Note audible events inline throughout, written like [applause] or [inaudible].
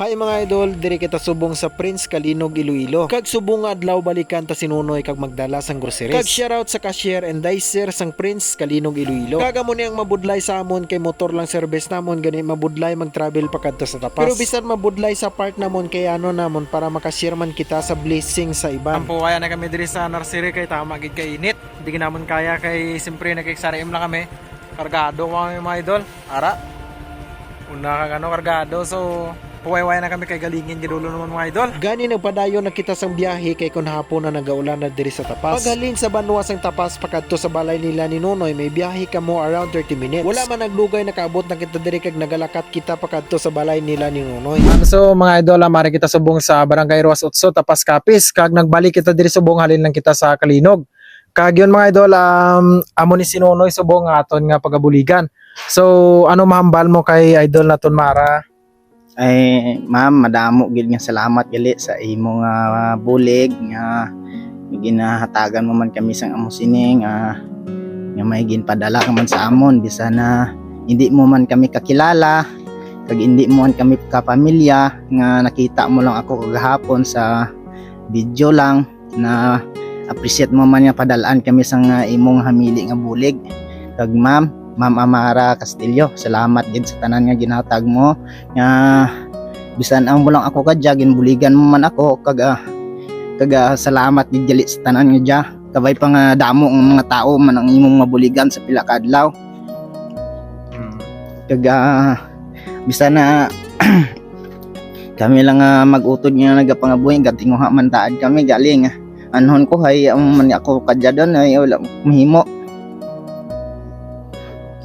Hi mga idol, diri kita subong sa Prince Kalinog Iloilo. Kag subong adlaw balikan ta sinunoy kag magdala sang groceries. Kag shoutout sa cashier and dicer sang Prince Kalinog Iloilo. Kag amo niyang mabudlay sa amon kay motor lang service namon gani mabudlay mag-travel pa kadto sa tapas. Pero bisan mabudlay sa part namon kay ano namon para makashare man kita sa blessing sa iban. Ang puwaya na kami diri sa nursery kay tama gid kay init. Hindi namon kaya kay simpre nakiksaraim lang kami. Kargado kami mga idol. Ara. Una kang ano kargado so puwaya na kami kay galingin gidulo naman mga idol. Gani nagpadayon na kita sang biyahe kay kun hapon na nagaulan na diri sa tapas. Paghalin sa banwa sang tapas pakadto sa balay nila ni Nonoy may biyahe ka mo around 30 minutes. Wala man naglugay nakaabot na kita diri kag nagalakat kita pakadto sa balay nila ni Nonoy. Um, so mga idol, mari kita subong sa Barangay Ruas Otso tapas Kapis kag nagbalik kita diri subong halin lang kita sa Kalinog. Kag yun mga idol, um, amo ni Sinunoy subong nga aton nga pagabuligan. So ano mahambal mo kay idol naton Mara? Ay ma'am madamo gid nga salamat gali sa imong nga bulig nga ginahatagan mo man kami sang amo sini nga nga may ginpadala ka man sa amon. Bisan na hindi mo man kami kakilala kag hindi mo man kami kapamilya nga nakita mo lang ako kagahapon sa video lang na appreciate mo man nga padalaan kami sa nga imong hamili nga bulig. Kag ma'am Ma'am Amara Castillo salamat gid sa tanan nga ginhatag mo. Nga bisan ang mo lang ako kadya ginbuligan mo man ako kaga kaga salamat gid gali sa tanan nga dya. Kabay pa nga damo ang mga tao man ang imong mabuligan sa pila ka adlaw. Kaga bisan na [clears throat] kami lang nga mag-utod nga nagapangabuhi gatinguha man taad kami galing. Anhon ko hay ang man ako kadya doon ay wala mahimo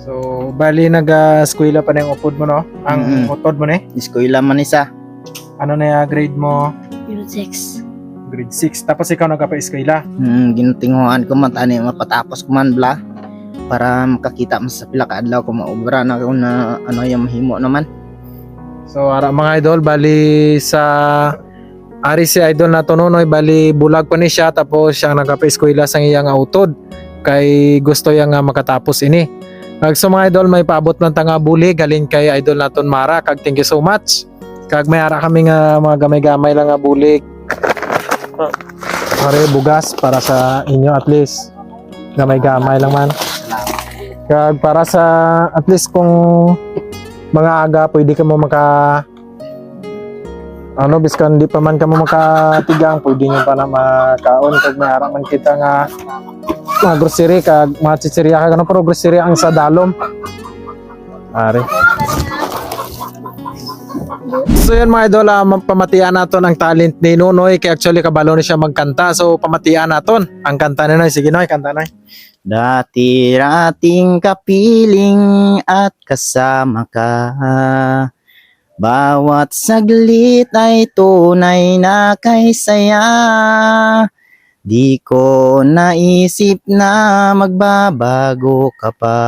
So bali nag-eskwela pa na yung upod mo no? Ang Mhm. utod mo ni? eskwela man isa Ano na yung grade mo? Unit 6. Grade 6. Tapos ikaw nagpa-eskwela. Hmm, ginutinguhan ko man tani mapatapos ko man bla para makakita mo sa pila ka adlaw ko maobra na ko na ano yung mahimo naman. So ara mga idol, bali sa Ari si idol na Tononoy, bali bulag pa ni siya tapos siya nagpa-eskwela sa iyang utod kay gusto yang nga makatapos ini. Kag so mga idol may paabot ng tanga buli galing kay idol naton Mara kag thank you so much. Kag may ara kami nga mga gamay-gamay lang nga bulig. Pare bugas para sa inyo at least. Gamay-gamay lang man. Kag para sa at least kung mga aga pwede ka mo maka ano biskan di pa man ka mo makatigang pwede nyo pa na makaon kag may ara man kita nga mga grocery kag mga chichirya kag ano pero grocery ang sa dalom Ari. So yun mga idol, ah, pamatian naton ang talent ni Nunoy kay actually kabalo ni siya magkanta. So pamatian naton ang kanta ni Noy. Sige Noy, kanta Noy. Dati rating kapiling at kasama ka. Bawat saglit ay tunay na kay saya. Di ko naisip na magbabago ka pa.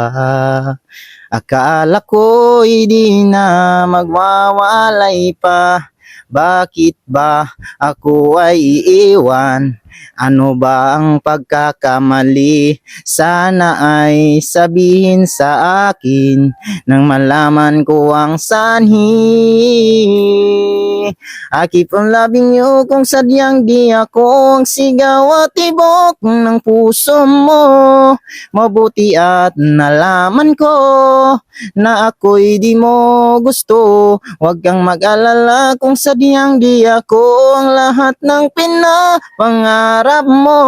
Akala ko'y di na magwawalay pa. Bakit ba ako ay iiwan? Ano ba ang pagkakamali? Sana ay sabihin sa akin nang malaman ko ang sanhi. I keep on loving you kung sadyang di ako ang sigaw at tibok ng puso mo. Mabuti at nalaman ko na ako'y di mo gusto. Huwag kang mag-alala kung sadyang di ako ang lahat ng pinapangarap mo.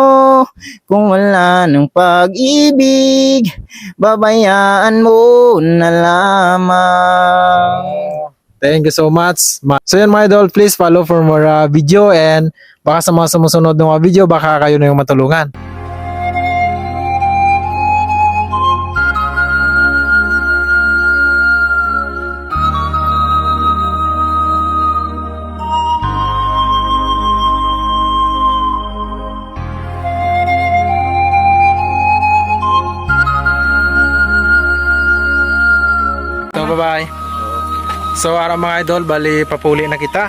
Kung wala ng pag-ibig, babayaan mo na lamang. Thank you so much. So yun mga idol, please follow for more uh, video and baka sa mga sumusunod ng mga video, baka kayo na yung matulungan. So ara mga idol, bali papuli na kita.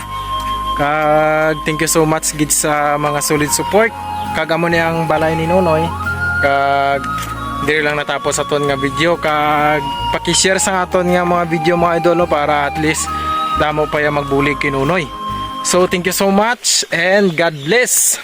Kag thank you so much gid sa mga solid support. Kag amo niyang balay ni Nonoy. Kag diri lang natapos aton nga video kag paki-share sa aton nga mga video mga idol no, para at least damo pa yung magbulig kinunoy. So thank you so much and God bless.